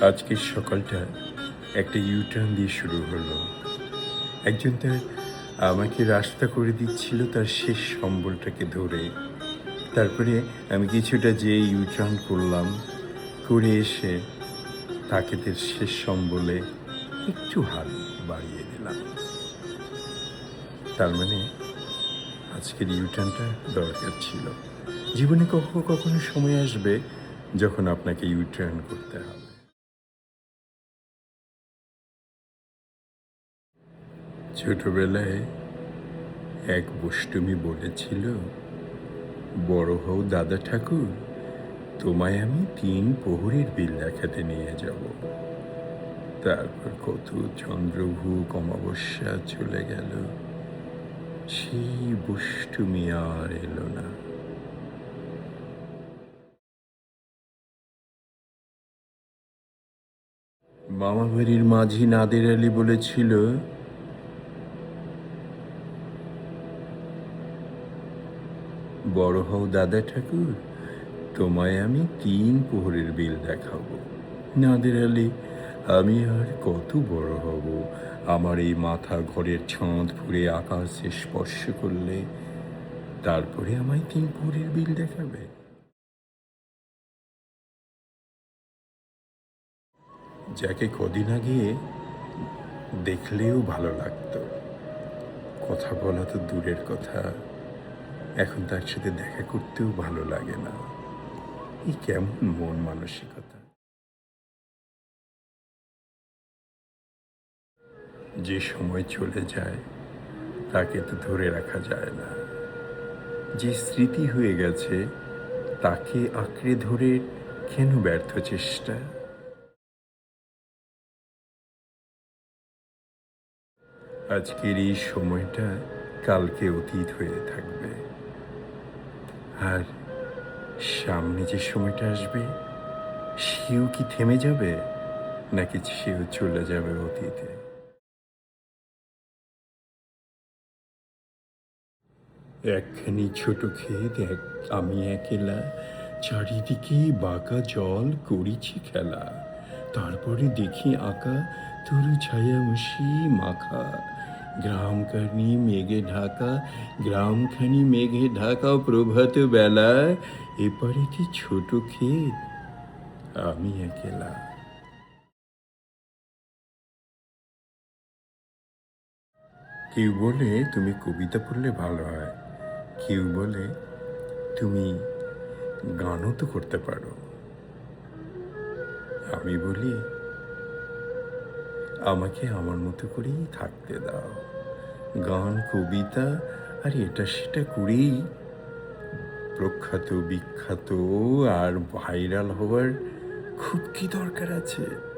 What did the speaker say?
আজকের সকালটা একটা ইউটার্ন দিয়ে শুরু হলো। একজন তার আমাকে রাস্তা করে দিচ্ছিল তার শেষ সম্বলটাকে ধরে। তারপরে আমি কিছুটা যে ইউটার্ন করলাম, করে এসে তাকে তার শেষ সম্বলে একটু হাত বাড়িয়ে দিলাম। তার মানে আজকের ইউটার্নটা দরকার ছিল। জীবনে কখনো কখনো সময় আসবে যখন আপনাকে ইউটার্ন করতে হবে। ছোটবেলায় এক বষ্টমী বলেছিল, বড় হও দাদা ঠাকুর, তোমায় আমি তিন প্রহরের বিল দেখাতে নিয়ে যাব। তারপর কত চন্দ্রভূক অমাবস্যা চলে গেল, সেই বষ্টমী আর এলো না। মামা বাড়ির মাঝি নাদের আলী বলেছিল বড় হও দাদা ঠাকুর, তোমায় আমি তিন পোহরের বিল দেখাবো। নাদের আলী, আমি আর কত বড় হব। আমার এই মাথা ঘরের ছাঁদ ফুরে আকাশে স্পর্শ করলে তারপরে আমায় তিন পোহরের বিল দেখাবে। যাকে কদিন আগে দেখলেও ভালো লাগতো। কথা বলা তো দূরের কথা। এখন তার সাথে দেখা করতেও ভালো লাগে না। এই কেমন মন মানসিকতা। যে সময় চলে যায়, তাকে তো ধরে রাখা যায় না। যে স্মৃতি হয়ে গেছে, তাকে আঁকড়ে ধরে কেন ব্যর্থ চেষ্টা? আজকের এই সময়টা কালকে অতীত হয়ে থাকবে। আর সামনে যে সময়টা আসবে, সেও কি থেমে যাবে, নাকি সেও চলে যাবে অতীতে? একখানি ছোট ক্ষেত, এক, আমি একলা, চারিদিকে বাঁকা জল করিছি খেলা। তারপরে দেখি আঁকা, তরু ছায়ামুষি মাখা। গ্রামখানি মেঘে ঢাকা গ্রামখানি মেঘে ঢাকা প্রভাত বেলা এপারে কি ছোট ক্ষেত? আমি একলা। কেউ বলে তুমি কবিতা পড়লে ভালো হয়। কেউ বলে তুমি গানও তো করতে পারো। আমি বলি আমাকে আমার মতো করেই থাকতে দাও। গান, কবিতা, আর এটা সেটা করেই প্রখ্যাত, বিখ্যাত আর ভাইরাল হওয়ার খুব কি দরকার আছে?